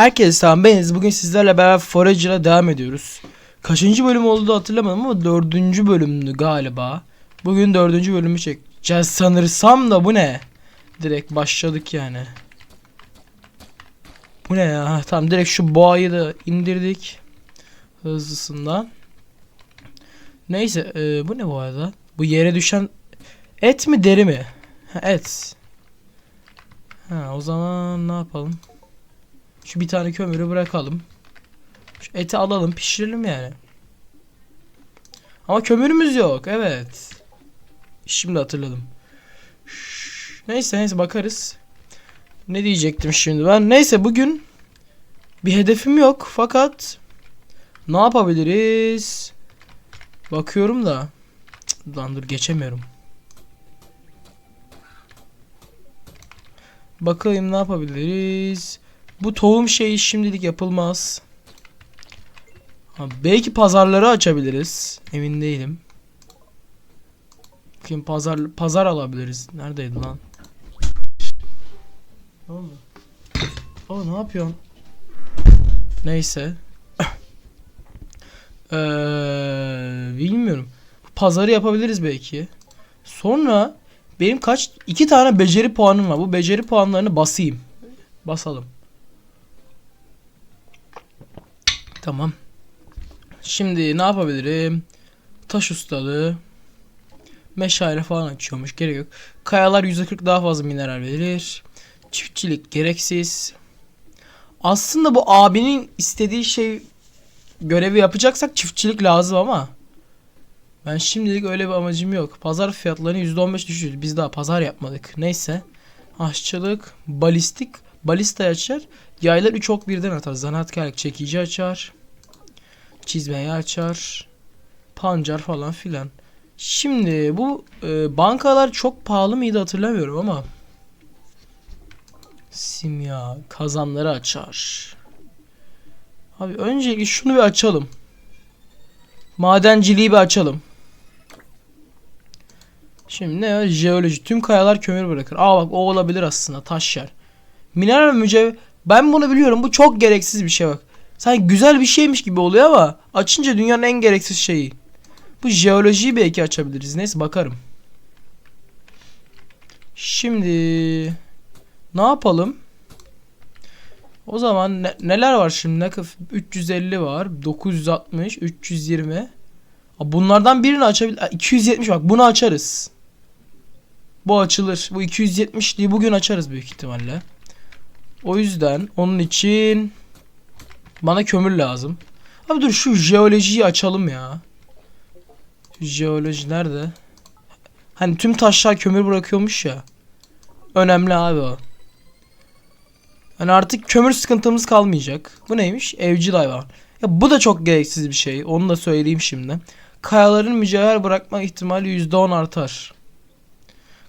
Herkese selam beniz. Bugün sizlerle beraber Forager'a devam ediyoruz. Kaçıncı bölüm olduğu hatırlamadım ama dördüncü bölümdü galiba. Bugün dördüncü bölümü çekeceğiz sanırsam da bu ne? Direkt başladık yani. Bu ne ya? Tamam direkt şu boğayı da indirdik. Hızlısından. Neyse e, bu ne bu arada? Bu yere düşen et mi deri mi? Ha, et. Ha, o zaman ne yapalım? Şu bir tane kömürü bırakalım. Şu eti alalım pişirelim yani. Ama kömürümüz yok evet. Şimdi hatırladım. Neyse neyse bakarız. Ne diyecektim şimdi ben? Neyse bugün bir hedefim yok fakat ne yapabiliriz? Bakıyorum da. Cık, Lan dur geçemiyorum. Bakayım ne yapabiliriz? Bu tohum şeyi şimdilik yapılmaz. Ha, belki pazarları açabiliriz. Emin değilim. Bakayım pazar pazar alabiliriz. Neredeydi lan? Ne oldu? Aa ne yapıyorsun? Neyse. Eee bilmiyorum. Pazarı yapabiliriz belki. Sonra benim kaç iki tane beceri puanım var. Bu beceri puanlarını basayım. Basalım. Tamam. Şimdi ne yapabilirim? Taş ustalığı. Meşale falan açıyormuş. Gerek yok. Kayalar %40 daha fazla mineral verir. Çiftçilik gereksiz. Aslında bu abinin istediği şey görevi yapacaksak çiftçilik lazım ama ben şimdilik öyle bir amacım yok. Pazar fiyatlarını %15 düşürdü. Biz daha pazar yapmadık. Neyse. Aşçılık, balistik, balista açar. Yaylar 3 ok birden atar. Zanaatkarlık çekici açar. Çizmeyi açar. Pancar falan filan. Şimdi bu e, bankalar çok pahalı mıydı hatırlamıyorum ama. Simya kazanları açar. Abi öncelikle şunu bir açalım. Madenciliği bir açalım. Şimdi ne ya? Jeoloji. Tüm kayalar kömür bırakır. Aa bak o olabilir aslında. Taş yer. Mineral ve mücevher. Ben bunu biliyorum. Bu çok gereksiz bir şey bak. Sanki güzel bir şeymiş gibi oluyor ama açınca dünyanın en gereksiz şeyi. Bu jeolojiyi belki açabiliriz. Neyse bakarım. Şimdi ne yapalım? O zaman ne- neler var şimdi? Ne kaf- 350 var, 960, 320. Aa, Bunlardan birini açabil 270 bak bunu açarız. Bu açılır. Bu 270'liği bugün açarız büyük ihtimalle. O yüzden onun için bana kömür lazım. Abi dur şu jeolojiyi açalım ya. Jeoloji nerede? Hani tüm taşlar kömür bırakıyormuş ya. Önemli abi o. Hani artık kömür sıkıntımız kalmayacak. Bu neymiş? Evcil hayvan. Ya bu da çok gereksiz bir şey. Onu da söyleyeyim şimdi. Kayaların mücevher bırakma ihtimali %10 artar.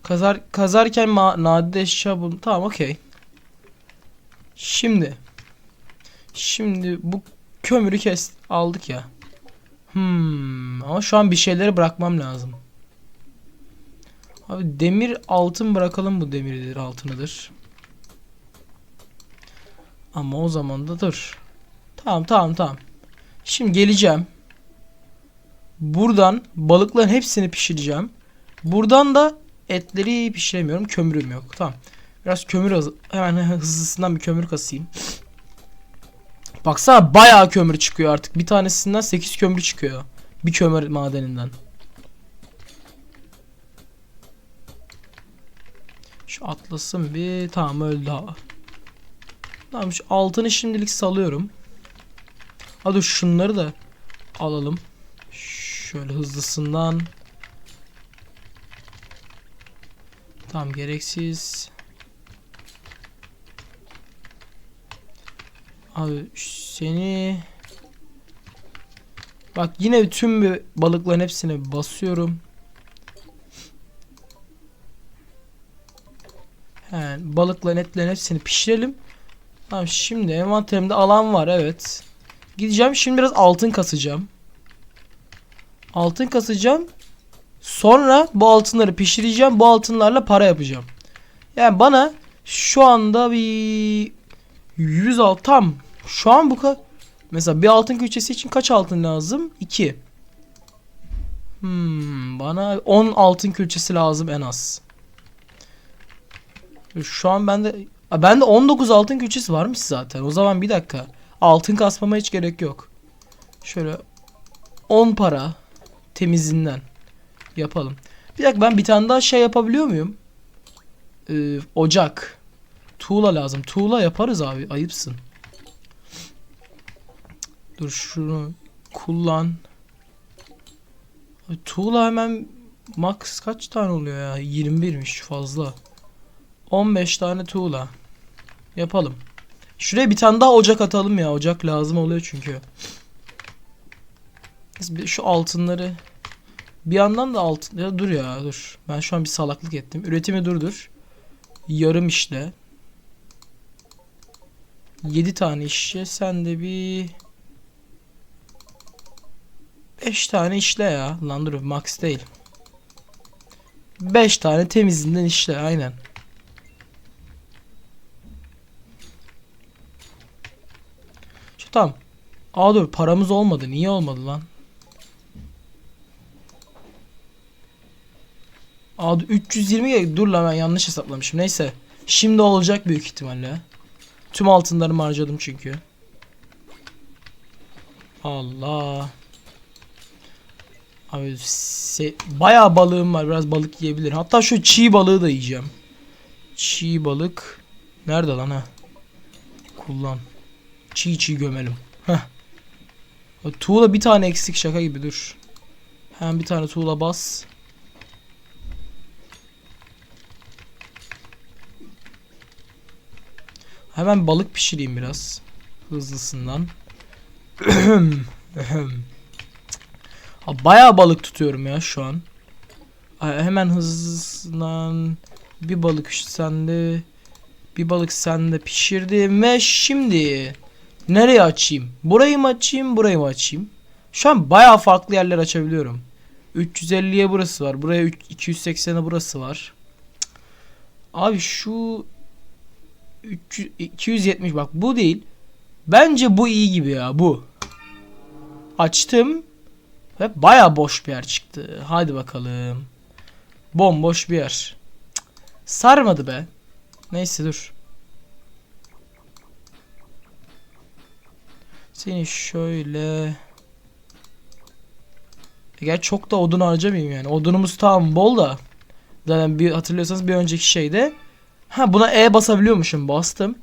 Kazar kazarken nadide eşya bul. Tamam okey. Şimdi. Şimdi bu kömürü kes aldık ya. Hmm, ama şu an bir şeyleri bırakmam lazım. Abi demir altın bırakalım bu demiridir altınıdır. Ama o zaman da dur. Tamam tamam tamam. Şimdi geleceğim. Buradan balıkların hepsini pişireceğim. Buradan da etleri pişiremiyorum. Kömürüm yok. Tamam. Biraz kömür hemen hızlısından bir kömür kasayım. Baksana bayağı kömür çıkıyor artık. Bir tanesinden 8 kömür çıkıyor. Bir kömür madeninden. Şu atlasın bir. Tamam öldü hava. Tamam şu altını şimdilik salıyorum. Hadi şunları da alalım. Şöyle hızlısından. Tamam gereksiz. Abi seni Bak yine tüm balıkların hepsine basıyorum. He, balıkların etlerin hepsini pişirelim. Tamam şimdi envanterimde alan var evet. Gideceğim şimdi biraz altın kasacağım. Altın kasacağım. Sonra bu altınları pişireceğim. Bu altınlarla para yapacağım. Yani bana şu anda bir 106 tam. Şu an bu kadar. Mesela bir altın külçesi için kaç altın lazım? 2. Hmm, bana 10 altın külçesi lazım en az. Şu an bende Aa, bende 19 altın külçesi varmış zaten. O zaman bir dakika. Altın kasmama hiç gerek yok. Şöyle 10 para temizinden yapalım. Bir dakika ben bir tane daha şey yapabiliyor muyum? Ee, ocak. Tuğla lazım. Tuğla yaparız abi. Ayıpsın. Dur şunu kullan. Tuğla hemen max kaç tane oluyor ya? 21'miş fazla. 15 tane tuğla. Yapalım. Şuraya bir tane daha ocak atalım ya. Ocak lazım oluyor çünkü. Şu altınları bir yandan da altın ya dur ya dur. Ben şu an bir salaklık ettim. Üretimi durdur. Yarım işle. 7 tane işçi. Sen de bir 5 tane işle ya. Lan dur max değil. 5 tane temizinden işle aynen. Şu tamam. Aa dur paramız olmadı. Niye olmadı lan? Aa dur, 320 gerek. Dur lan ben yanlış hesaplamışım. Neyse. Şimdi olacak büyük ihtimalle. Tüm altınlarımı harcadım çünkü. Allah. Abi se- bayağı balığım var. Biraz balık yiyebilirim. Hatta şu çiğ balığı da yiyeceğim. Çiğ balık. Nerede lan ha? Kullan. Çiğ çiğ gömelim. Heh. Tuğla bir tane eksik şaka gibi dur. Hemen bir tane tuğla bas. Hemen balık pişireyim biraz. Hızlısından. Ha, Bayağı balık tutuyorum ya şu an. Hemen hızlan bir balık sende bir balık sende pişirdim ve şimdi nereye açayım? Burayı mı açayım, burayı mı açayım? Şu an bayağı farklı yerler açabiliyorum. 350'ye burası var. Buraya üç- 280'e burası var. Abi şu 300, 270 bak bu değil. Bence bu iyi gibi ya bu. Açtım. Ve baya boş bir yer çıktı. Hadi bakalım. Bomboş bir yer. Cık. Sarmadı be. Neyse dur. Seni şöyle... E, Gerçi çok da odun harcamayayım yani. Odunumuz tamam bol da. Zaten bir hatırlıyorsanız bir önceki şeyde. Ha buna E basabiliyormuşum. Bastım.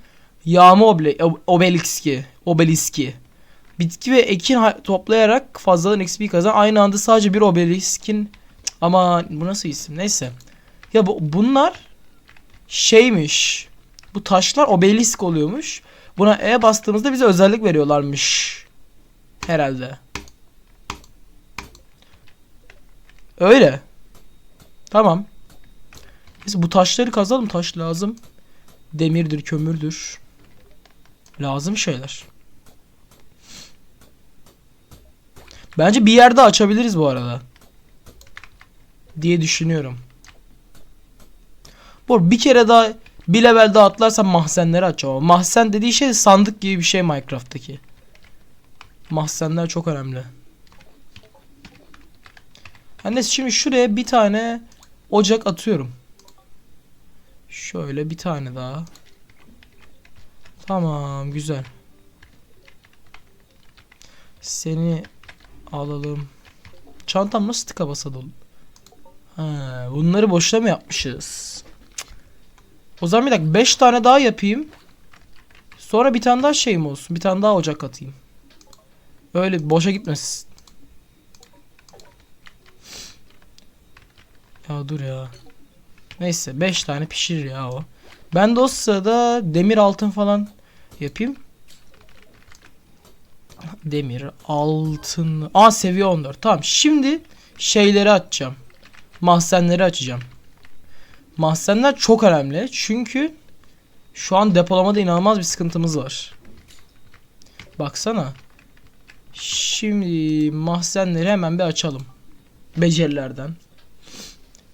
Yağma oble, ob- obeliski. Obeliski. Bitki ve ekin toplayarak fazladan XP kazan. Aynı anda sadece bir obeliskin ama bu nasıl isim? Neyse. Ya bu bunlar şeymiş. Bu taşlar obelisk oluyormuş. Buna E bastığımızda bize özellik veriyorlarmış. Herhalde. Öyle. Tamam. Biz bu taşları kazalım. Taş lazım. Demirdir, kömürdür. Lazım şeyler. Bence bir yerde açabiliriz bu arada. Diye düşünüyorum. Bu bir kere daha bir level daha atlarsam mahzenleri açacağım. Mahzen dediği şey sandık gibi bir şey Minecraft'taki. Mahzenler çok önemli. Anne şimdi şuraya bir tane ocak atıyorum. Şöyle bir tane daha. Tamam güzel. Seni alalım. Çantam nasıl tıka basa dolu? Ha, bunları boşuna mı yapmışız? O zaman bir dakika 5 tane daha yapayım. Sonra bir tane daha şeyim olsun. Bir tane daha ocak atayım. Öyle boşa gitmesin. Ya dur ya. Neyse 5 tane pişirir ya o. Ben de o sırada demir altın falan yapayım. Demir altın. Aa seviye 14. Tamam şimdi şeyleri açacağım. Mahzenleri açacağım. Mahzenler çok önemli. Çünkü şu an depolamada inanılmaz bir sıkıntımız var. Baksana. Şimdi mahzenleri hemen bir açalım. Becerilerden.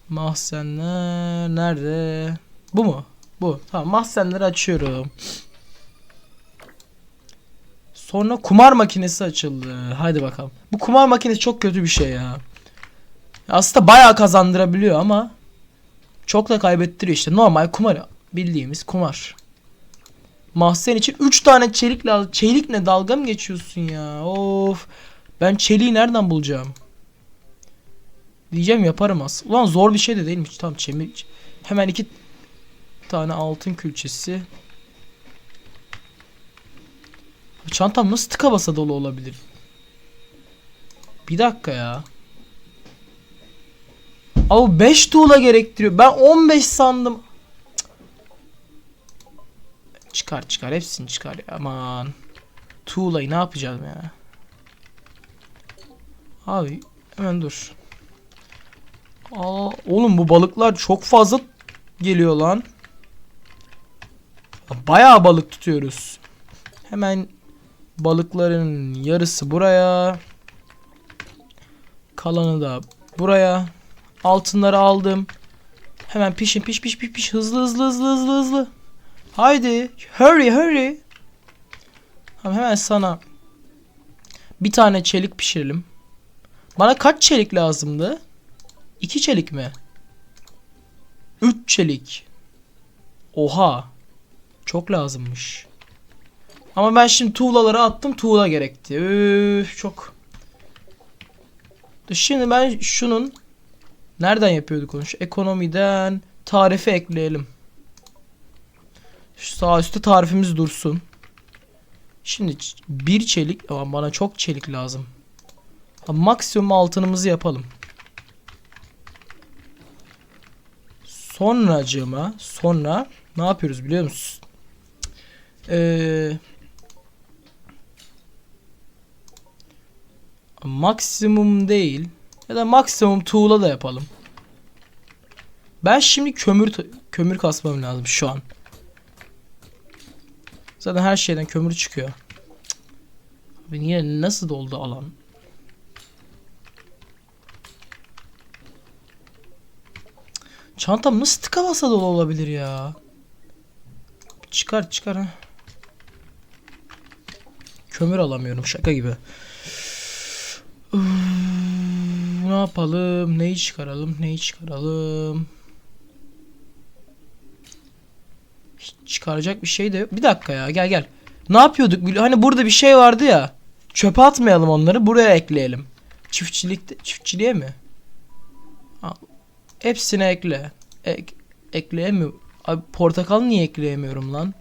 Mahzenler nerede? Bu mu? Bu. Tamam mahzenleri açıyorum. Sonra kumar makinesi açıldı. Haydi bakalım. Bu kumar makinesi çok kötü bir şey ya. Aslında bayağı kazandırabiliyor ama çok da kaybettiriyor işte. Normal kumar bildiğimiz kumar. Mahzen için 3 tane çelik lazım. Çelik ne dalga mı geçiyorsun ya? Of. Ben çeliği nereden bulacağım? Diyeceğim yaparım aslında. Ulan zor bir şey de değilmiş. Tamam çemir. Hemen iki tane altın külçesi. Çantam nasıl tıka basa dolu olabilir? Bir dakika ya. Abi 5 tuğla gerektiriyor. Ben 15 sandım. Çıkar çıkar hepsini çıkar. Aman. Tuğlayı ne yapacağım ya? Abi hemen dur. Aa, oğlum bu balıklar çok fazla geliyor lan. Bayağı balık tutuyoruz. Hemen balıkların yarısı buraya. Kalanı da buraya. Altınları aldım. Hemen pişin piş piş piş piş hızlı hızlı hızlı hızlı hızlı. Haydi hurry hurry. Hemen sana bir tane çelik pişirelim. Bana kaç çelik lazımdı? İki çelik mi? Üç çelik. Oha. Çok lazımmış. Ama ben şimdi tuğlaları attım. Tuğla gerekti. Üf, çok. Şimdi ben şunun nereden yapıyorduk onu? Şu ekonomiden tarife ekleyelim. Şu sağ üstte tarifimiz dursun. Şimdi bir çelik ama bana çok çelik lazım. Maksimum altınımızı yapalım. Sonracığıma sonra ne yapıyoruz biliyor musun? Ee, maksimum değil ya da maksimum tuğla da yapalım. Ben şimdi kömür kömür kasmam lazım şu an. Zaten her şeyden kömür çıkıyor. Abi niye nasıl doldu alan? Çantam nasıl tıka basa dolu olabilir ya? Çıkar çıkar ha. Kömür alamıyorum şaka gibi. Ne yapalım? Neyi çıkaralım? Neyi çıkaralım? Hiç çıkaracak bir şey de yok. Bir dakika ya gel gel. Ne yapıyorduk? Hani burada bir şey vardı ya. Çöpe atmayalım onları. Buraya ekleyelim. Çiftçilikte çiftçiliğe mi? Al. Hepsine ekle. Ek, ekleyemiyorum. Abi portakal niye ekleyemiyorum lan?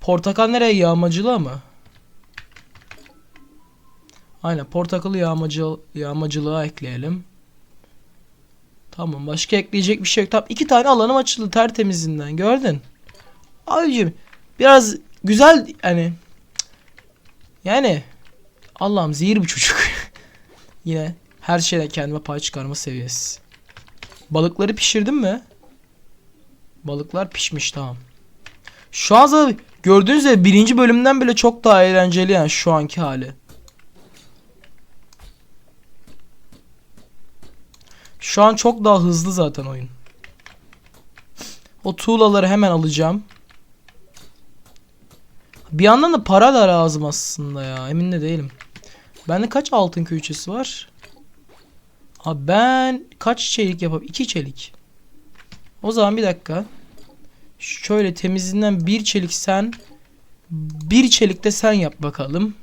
Portakal nereye yağmacılığa mı? Aynen portakalı yağmacı, yağmacılığa ekleyelim. Tamam başka ekleyecek bir şey yok. Tamam iki tane alanım açıldı tertemizinden gördün. Abicim biraz güzel hani yani Allah'ım zehir bir çocuk. Yine her şeyden kendime pay çıkarma seviyesi. Balıkları pişirdin mi? Balıklar pişmiş tamam. Şu an gördüğünüz gibi birinci bölümden bile çok daha eğlenceli yani şu anki hali. Şu an çok daha hızlı zaten oyun. O tuğlaları hemen alacağım. Bir yandan da para da lazım aslında ya. Emin de değilim. Bende kaç altın külçesi var? Abi ben kaç çelik yapabilirim? 2 çelik. O zaman bir dakika. Şöyle temizinden bir çelik sen bir çelik de sen yap bakalım.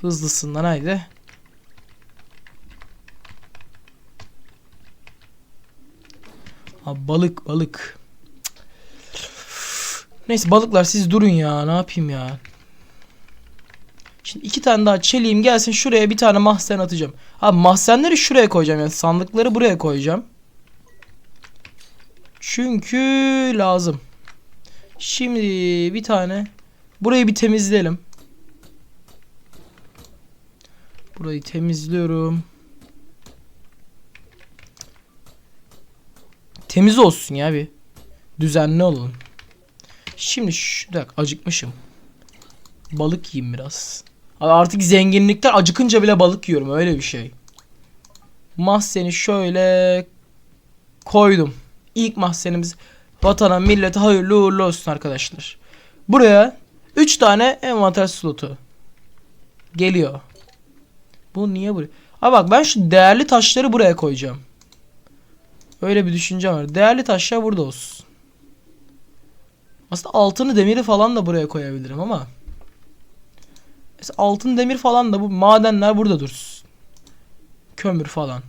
Hızlısından haydi. Abi balık balık. Neyse balıklar siz durun ya ne yapayım ya. Şimdi iki tane daha çeliğim gelsin şuraya bir tane mahzen atacağım. Abi mahzenleri şuraya koyacağım yani sandıkları buraya koyacağım. Çünkü lazım. Şimdi bir tane burayı bir temizleyelim. Burayı temizliyorum. Temiz olsun ya bir. Düzenli olun. Şimdi şu dakika acıkmışım. Balık yiyeyim biraz. Artık zenginlikten acıkınca bile balık yiyorum öyle bir şey. Mahzeni şöyle koydum. İlk mahzenimiz vatana millete hayırlı uğurlu olsun arkadaşlar. Buraya 3 tane envanter slotu. Geliyor. Bu niye buraya? Ha bak ben şu değerli taşları buraya koyacağım. Öyle bir düşünce var. Değerli taşlar burada olsun. Aslında altını demiri falan da buraya koyabilirim ama. Mesela altın demir falan da bu madenler burada dursun. Kömür falan.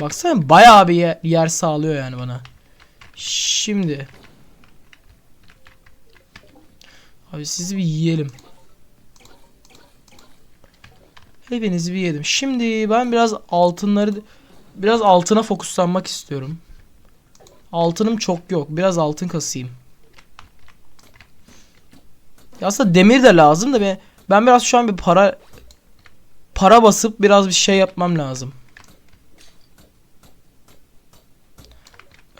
Baksana bayağı bir yer, yer sağlıyor yani bana. Şimdi. Abi sizi bir yiyelim. Hepinizi bir yedim. Şimdi ben biraz altınları biraz altına fokuslanmak istiyorum. Altınım çok yok. Biraz altın kasayım. Ya aslında demir de lazım da ben, ben biraz şu an bir para para basıp biraz bir şey yapmam lazım.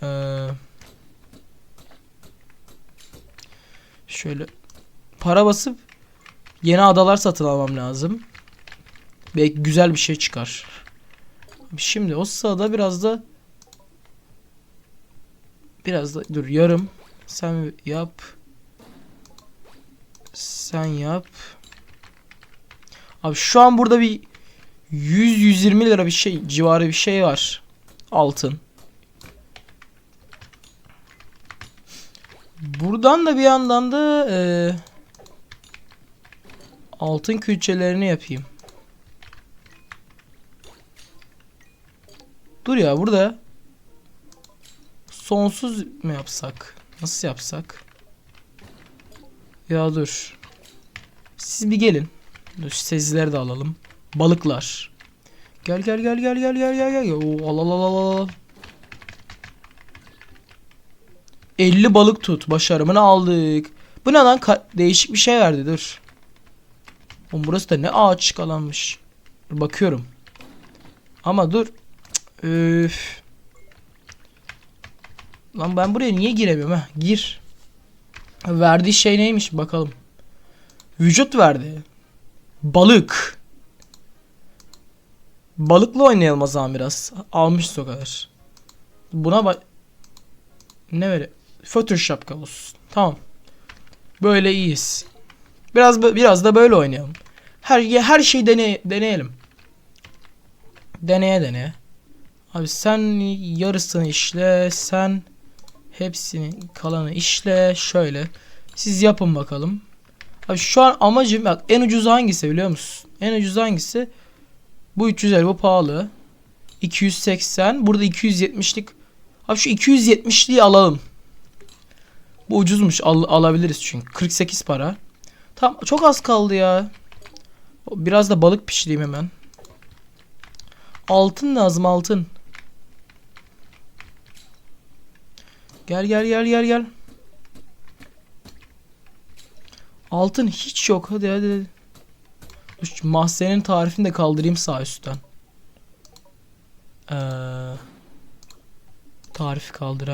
Ee, şöyle para basıp yeni adalar satın almam lazım. Belki güzel bir şey çıkar. Şimdi o sırada biraz da biraz da dur yarım. Sen yap. Sen yap. Abi şu an burada bir 100-120 lira bir şey civarı bir şey var. Altın. Buradan da bir yandan da eee, altın külçelerini yapayım Dur ya burada sonsuz mu yapsak? Nasıl yapsak? Ya dur. Siz bir gelin. Dur sezileri de alalım. Balıklar. Gel gel gel gel gel gel gel gel. Oo, al al al al al. 50 balık tut. Başarımını aldık. Bu ne lan? Ka- değişik bir şey verdi. Dur. Oğlum burası da ne ağaç çıkalanmış. Dur bakıyorum. Ama dur. Üf. Lan ben buraya niye giremiyorum ha? Gir. Verdiği şey neymiş bakalım. Vücut verdi. Balık. Balıkla oynayalım o zaman biraz. Almışız o kadar. Buna bak. Ne böyle? Fötür şapka. Tamam. Böyle iyiyiz. Biraz biraz da böyle oynayalım. Her her şeyi dene deneyelim. Deneye deneye. Abi sen yarısını işle, sen hepsini kalanı işle. Şöyle. Siz yapın bakalım. Abi şu an amacım bak en ucuz hangisi biliyor musun? En ucuz hangisi? Bu 350 bu pahalı. 280. Burada 270'lik. Abi şu 270'liği alalım. Bu ucuzmuş. Al, alabiliriz çünkü. 48 para. Tamam çok az kaldı ya. Biraz da balık pişireyim hemen. Altın lazım altın. Gel gel gel gel gel. Altın hiç yok. Hadi hadi. hadi. Şu mahzenin tarifini de kaldırayım sağ üstten. Ee, tarifi kaldır.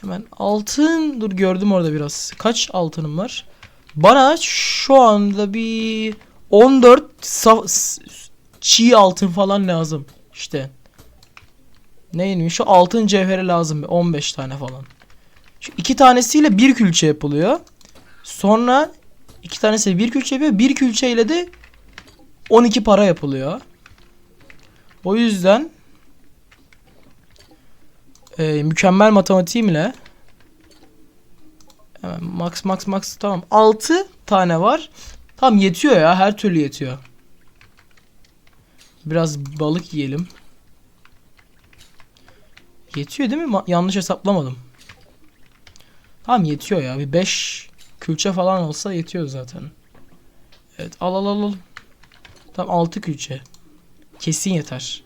Hemen altın. Dur gördüm orada biraz. Kaç altınım var? Bana şu anda bir 14 sa- s- çiğ altın falan lazım. İşte. Neymiş? Şu altın cevheri lazım. bir 15 tane falan. Şu iki tanesiyle bir külçe yapılıyor. Sonra iki tanesiyle bir külçe yapıyor. Bir külçeyle de 12 para yapılıyor. O yüzden e, mükemmel matematiğimle hemen max max max tamam 6 tane var. Tam yetiyor ya her türlü yetiyor. Biraz balık yiyelim. Yetiyor değil mi? Ma- yanlış hesaplamadım. Tamam yetiyor ya. Bir 5 külçe falan olsa yetiyor zaten. Evet al al al al. Tamam 6 külçe. Kesin yeter.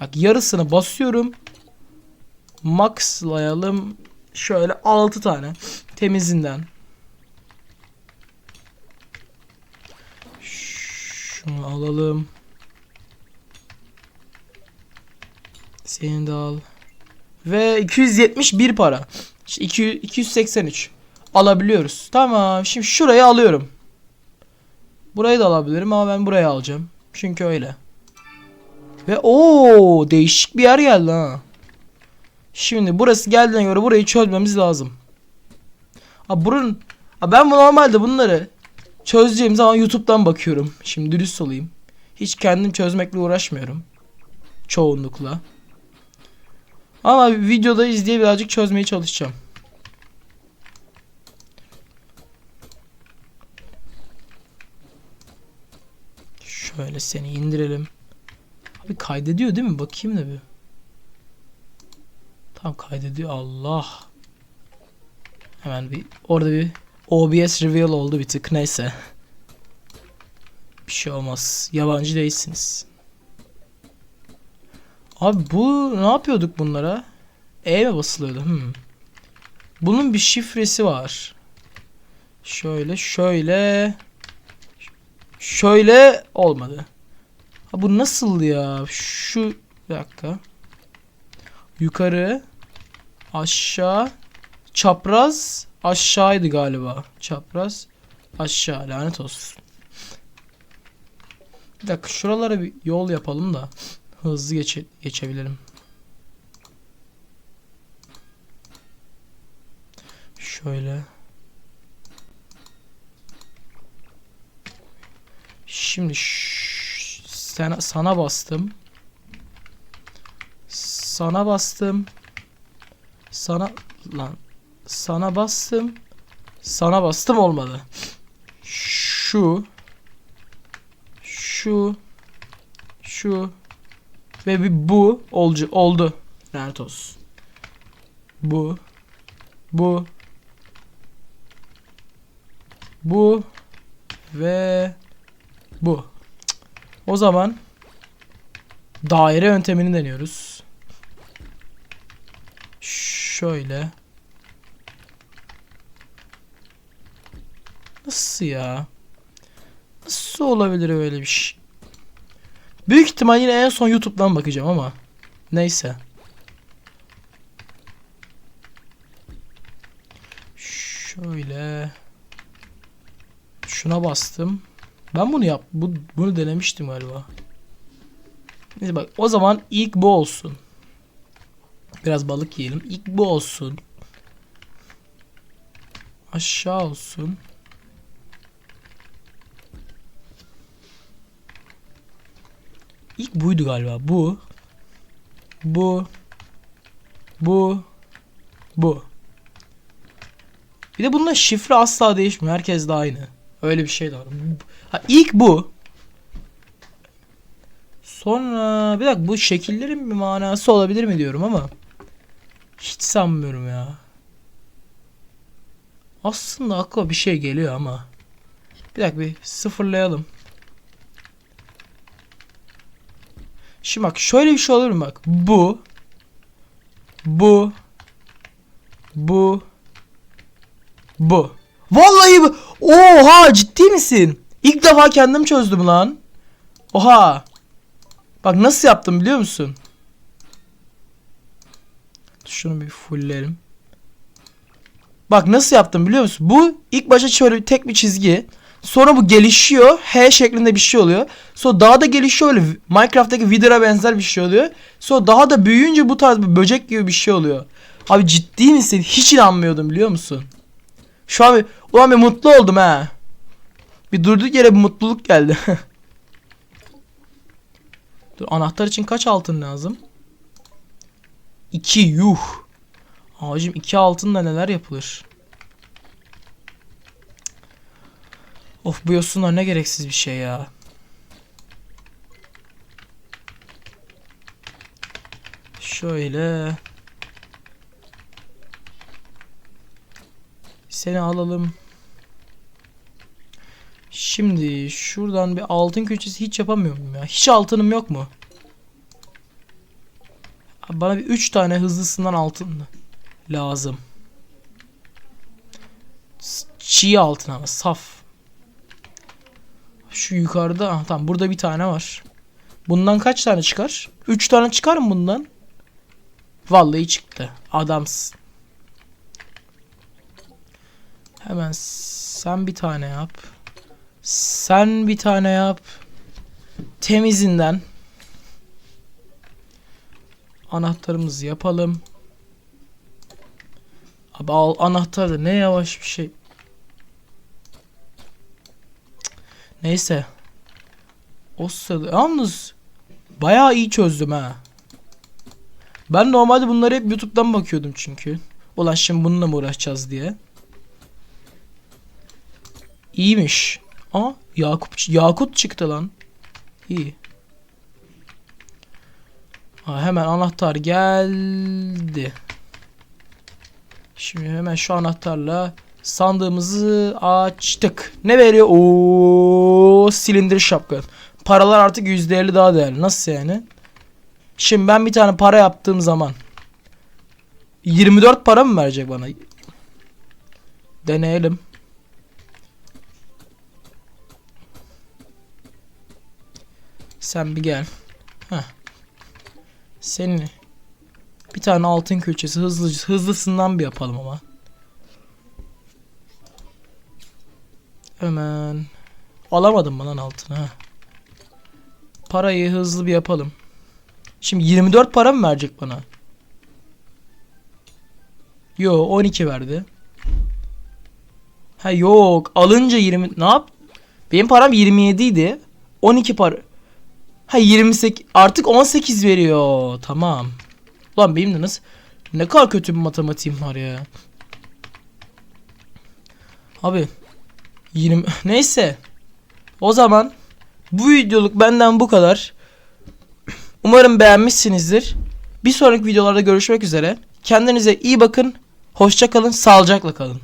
Bak yarısını basıyorum. Maxlayalım. Şöyle 6 tane. Temizinden. Şunu alalım. Seni de al. Ve 271 para. İşte 200, 283. Alabiliyoruz. Tamam. Şimdi şurayı alıyorum. Burayı da alabilirim ama ben burayı alacağım. Çünkü öyle. Ve o değişik bir yer geldi ha. Şimdi burası geldiğine göre burayı çözmemiz lazım. Ha buranın ha ben bu normalde bunları çözeceğim zaman YouTube'dan bakıyorum. Şimdi dürüst olayım. Hiç kendim çözmekle uğraşmıyorum. Çoğunlukla. Ama videoda izleye birazcık çözmeye çalışacağım. Şöyle seni indirelim. Abi kaydediyor değil mi? Bakayım da bir. Tamam kaydediyor. Allah. Hemen bir orada bir OBS reveal oldu bir tık. Neyse. Bir şey olmaz. Yabancı değilsiniz. Abi bu ne yapıyorduk bunlara? E basılıyordu? Hmm. Bunun bir şifresi var. Şöyle şöyle şöyle olmadı. Ha bu nasıl ya? Şu bir dakika. Yukarı aşağı çapraz aşağıydı galiba. Çapraz aşağı lanet olsun. Bir dakika şuralara bir yol yapalım da hızlı geçe geçebilirim. Şöyle. Şimdi sana, sana bastım. Sana bastım. Sana lan sana bastım. Sana bastım olmadı. Şu şu şu ve bir bu olcu oldu. Lanet. Bu bu bu ve bu. O zaman daire yöntemini deniyoruz. Şöyle. Nasıl ya? Nasıl olabilir öyle bir şey? Büyük ihtimal yine en son YouTube'dan bakacağım ama. Neyse. Şöyle. Şuna bastım. Ben bunu yap bu, bunu denemiştim galiba. Neyse bak o zaman ilk bu olsun. Biraz balık yiyelim. İlk bu olsun. Aşağı olsun. İlk buydu galiba. Bu. Bu. Bu. Bu. Bir de bununla şifre asla değişmiyor. Herkes de aynı. Öyle bir şey de var. Ha, ilk bu. Sonra bir dakika bu şekillerin bir manası olabilir mi diyorum ama hiç sanmıyorum ya. Aslında aklıma bir şey geliyor ama. Bir dakika bir sıfırlayalım. Şimdi bak şöyle bir şey olur mu bak. Bu. Bu. Bu. Bu. Vallahi bu. Oha ciddi misin? İlk defa kendim çözdüm lan. Oha. Bak nasıl yaptım biliyor musun? Şunu bir fulllerim. Bak nasıl yaptım biliyor musun? Bu ilk başta şöyle bir tek bir çizgi. Sonra bu gelişiyor. H şeklinde bir şey oluyor. Sonra daha da gelişiyor öyle. Minecraft'taki Wither'a benzer bir şey oluyor. Sonra daha da büyüyünce bu tarz bir böcek gibi bir şey oluyor. Abi ciddi misin? Hiç inanmıyordum biliyor musun? Şu an bir, ulan bir mutlu oldum ha. Bir durduk yere bir mutluluk geldi. Dur anahtar için kaç altın lazım? 2 yuh. Abicim 2 altınla neler yapılır? Of bu yosunlar ne gereksiz bir şey ya. Şöyle. Seni alalım. Şimdi şuradan bir altın köşesi hiç yapamıyor muyum ya? Hiç altınım yok mu? Bana bir 3 tane hızlısından altın lazım. Çiğ altın ama saf. Şu yukarıda ah, tamam burada bir tane var. Bundan kaç tane çıkar? 3 tane çıkar mı bundan? Vallahi çıktı. Adamsın. Hemen sen bir tane yap. Sen bir tane yap. Temizinden. Anahtarımızı yapalım. Abi al anahtar da ne yavaş bir şey. Neyse. O sırada yalnız bayağı iyi çözdüm ha. Ben normalde bunları hep YouTube'dan bakıyordum çünkü. Ulan şimdi bununla mı uğraşacağız diye. İyiymiş. Aa Yakup Yakut çıktı lan. İyi. Ha, hemen anahtar geldi. Şimdi hemen şu anahtarla sandığımızı açtık. Ne veriyor? Oo, silindir şapka. Paralar artık %50 daha değerli. Nasıl yani? Şimdi ben bir tane para yaptığım zaman 24 para mı verecek bana? Deneyelim. Sen bir gel. Heh. Senin bir tane altın külçesi hızlı hızlısından bir yapalım ama. Hemen alamadım mı lan altını ha? Parayı hızlı bir yapalım. Şimdi 24 para mı verecek bana? Yo 12 verdi. Ha yok alınca 20 ne yap? Benim param 27 idi. 12 para. Ha 28 artık 18 veriyor. Tamam. Ulan benim de nasıl ne kadar kötü bir matematiğim var ya. Abi 20 neyse. O zaman bu videoluk benden bu kadar. Umarım beğenmişsinizdir. Bir sonraki videolarda görüşmek üzere. Kendinize iyi bakın. Hoşça kalın, sağlıcakla kalın.